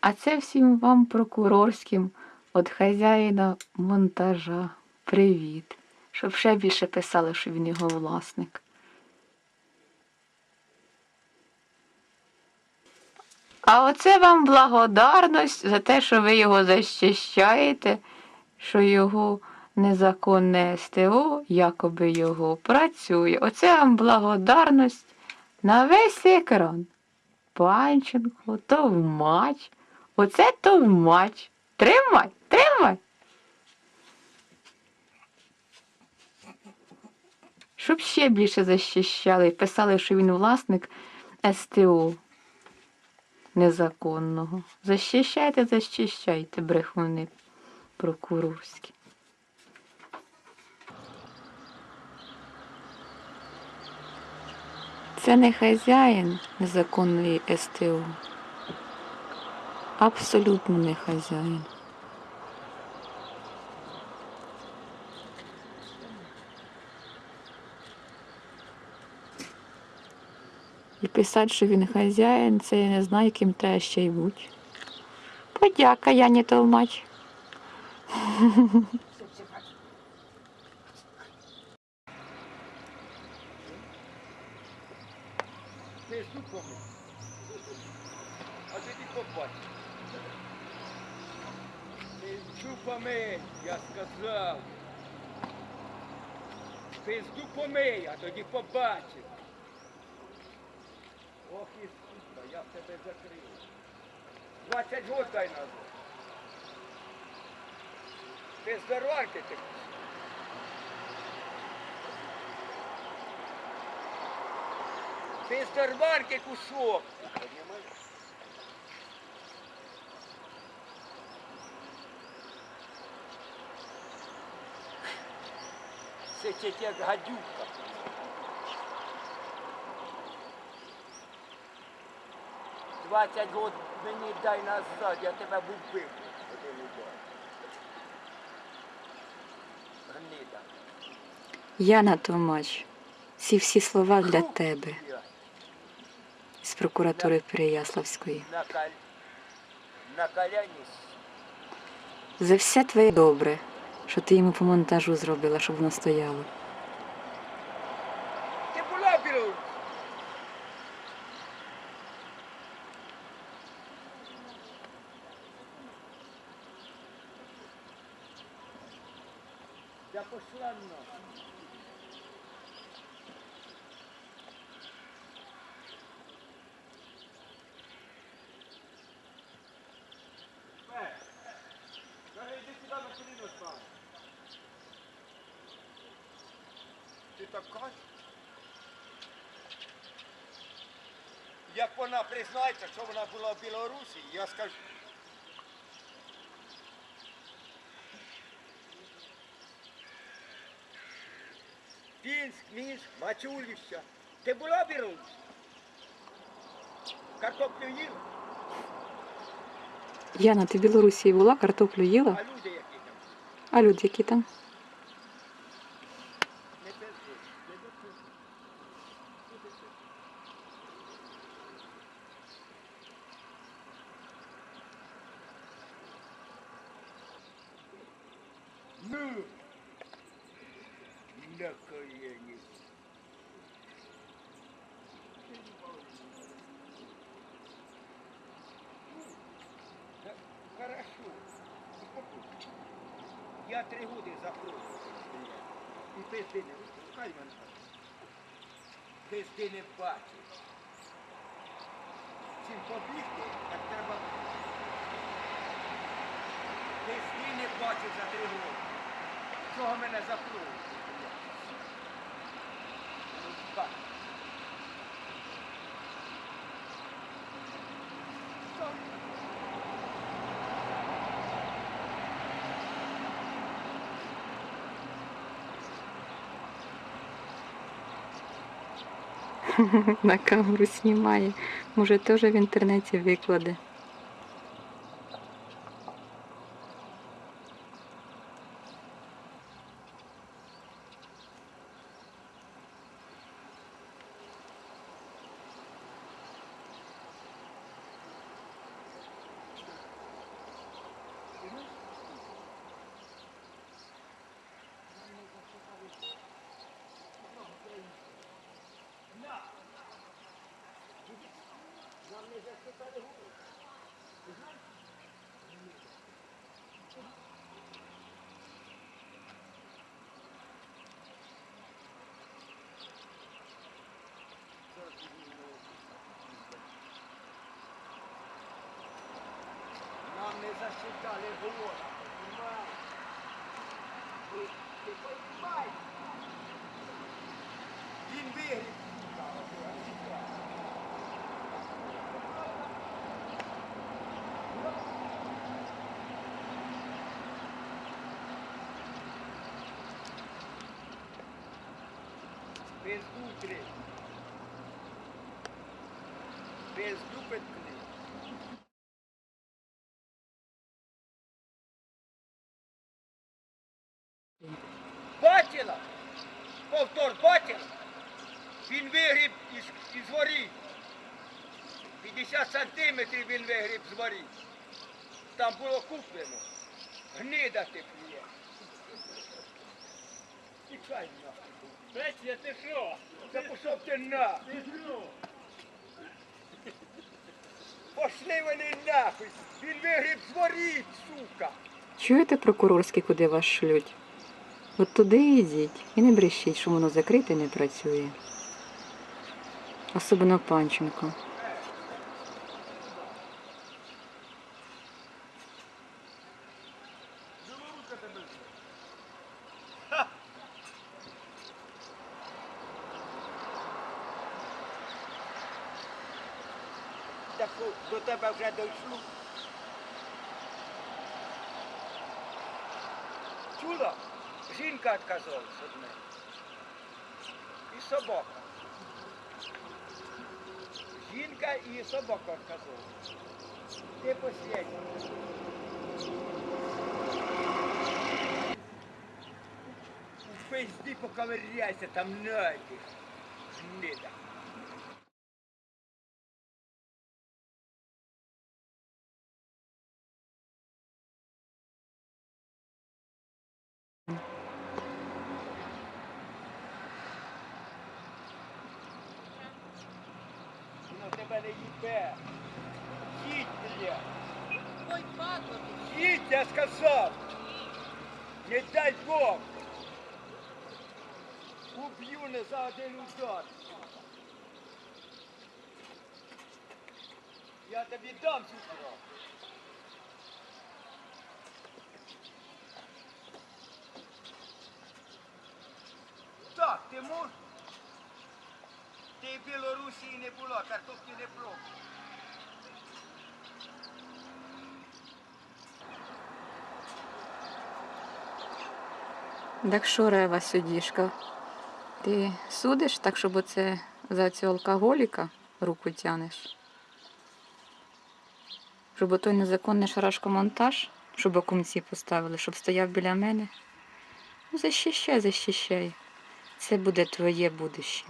А це всім вам прокурорським від хазяїна монтажа. Привіт. Щоб ще більше писали, що він його власник. А оце вам благодарність за те, що ви його захищаєте, що його незаконне СТО, якоби його працює. Оце вам благодарність на весь екран. Панченко, товмач. Оце товмач. Тримай, тримай. Щоб ще більше захищали і писали, що він власник СТО незаконного. Защищайте, защищайте, брехуни прокурорські. Це не хазяїн незаконної СТО. Абсолютно не хазяїн. І писати, що він хазяїн, це я не знаю, ким треба ще й бути. Подяка, я не толмач. Ти ж помив. А тоді побачиш. Помий, я сказав. Пизду помий, а тоді побачиш. Ох і сука, я в тебе закрив. 20 год дай назад. Ти здоровки ти. Ти здоровки кусок. Тільки як гадюка. Двадцять год мені дай назад, я тебе був бив. Гнида. Яна Томач, ці всі слова для тебе з прокуратури Переяславської. На, на коляні За все твоє добре, що ти йому по монтажу зробила, щоб воно стояло. Ти так кажеш? Як вона признається, що вона була в Білорусі, я скажу. Пінськ, Мінськ, Мачулівща. Ти була в Білорусі? Картоплю їла? Яна, ти в Білорусі була, картоплю їла? А люди які там? А люди які там? Ну, на колени. Да, Хорошо. Я три года закрою. І пизди не хай мене. Пизди не бачиш. Чим побігти, так треба. Пизди не бачиш за три роки. Чого мене закроють? На камеру знімає. Може, теж в інтернеті викладе. mesa chica levou uma. E foi mais. De verde. Утри. Без дупетки. Бачила? Повтор, бачила? Він вигріб із, із воріт. 50 сантиметрів він вигріб з воріт. Там було куплено. Гнида ти плює. Тікай нахуй. Петя, ти що? Та пішов ти на. Пошли вони нахуй. Він вигріб зворіть, сука. Чуєте, прокурорський, куди вас шлють? От туди і йдіть. І не брешіть, що воно закрите не працює. Особливо Панченко. Так до тебе вже дійшло. Чула? Жінка відказалась від мене. І собака. Жінка і собака відказалась. Ти послідній. У пизді поковиряйся, там найдеш. Гнида. Тебе не їбе. Їдь, бля. Ой, падло ти. Їдь, я сказав. Не дай Бог. Уб'ю не за один удар. Я тобі дам сестра. Так, ти можеш? Ти Білорусі не була, картоплі не пробувала. Так що рева судішка? Ти судиш так, щоб оце за цього алкоголіка руку тянеш? Щоб той незаконний шарашкомонтаж, щоб окумці поставили, щоб стояв біля мене. Ну, защищай, защищай. Це буде твоє будуще.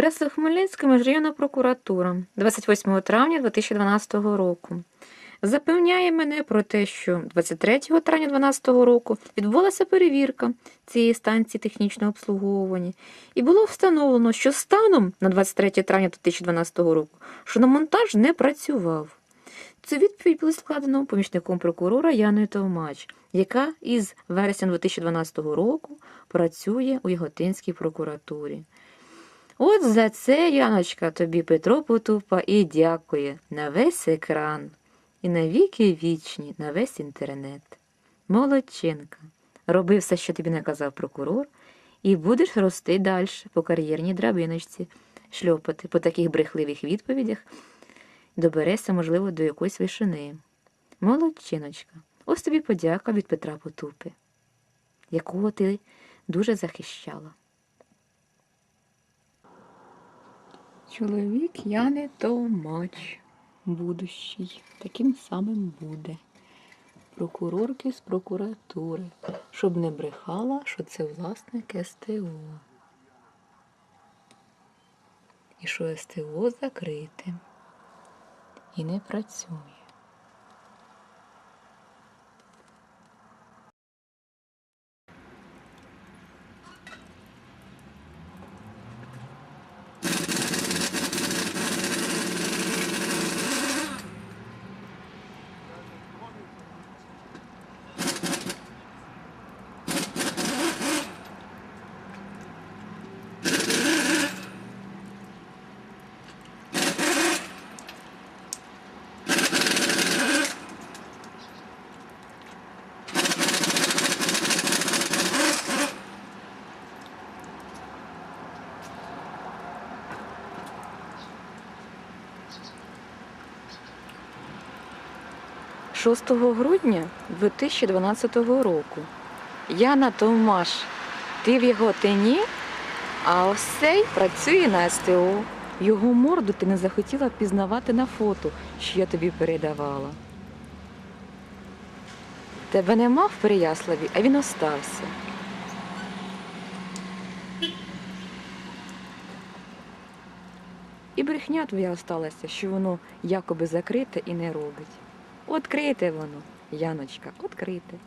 Преса Хмельницька міжрайонна прокуратура 28 травня 2012 року. Запевняє мене про те, що 23 травня 2012 року відбулася перевірка цієї станції технічного обслуговування, і було встановлено, що станом на 23 травня 2012 року шиномонтаж не працював. Цю відповідь було складено помічником прокурора Яною Товмач, яка із вересня 2012 року працює у Яготинській прокуратурі. От за це, Яночка, тобі Петро Потупа і дякує на весь екран і на віки вічні, на весь інтернет. Молодчинка, роби все, що тобі наказав прокурор, і будеш рости далі по кар'єрній драбиночці, шльопати по таких брехливих відповідях, доберешся, можливо, до якоїсь вишини. Молодчиночка, ось тобі подяка від Петра Потупи, якого ти дуже захищала. Чоловік я не томач, будущий. Таким самим буде. Прокурорки з прокуратури, щоб не брехала, що це власник СТО. І що СТО закрите і не працює. 6 грудня 2012 року. Яна Томаш, ти в його тені, а ось цей працює на СТО. Його морду ти не захотіла пізнавати на фото, що я тобі передавала. Тебе нема в Переяславі, а він остався. І брехня твоя осталася, що воно якоби закрите і не робить. Открите воно, Яночка, открите.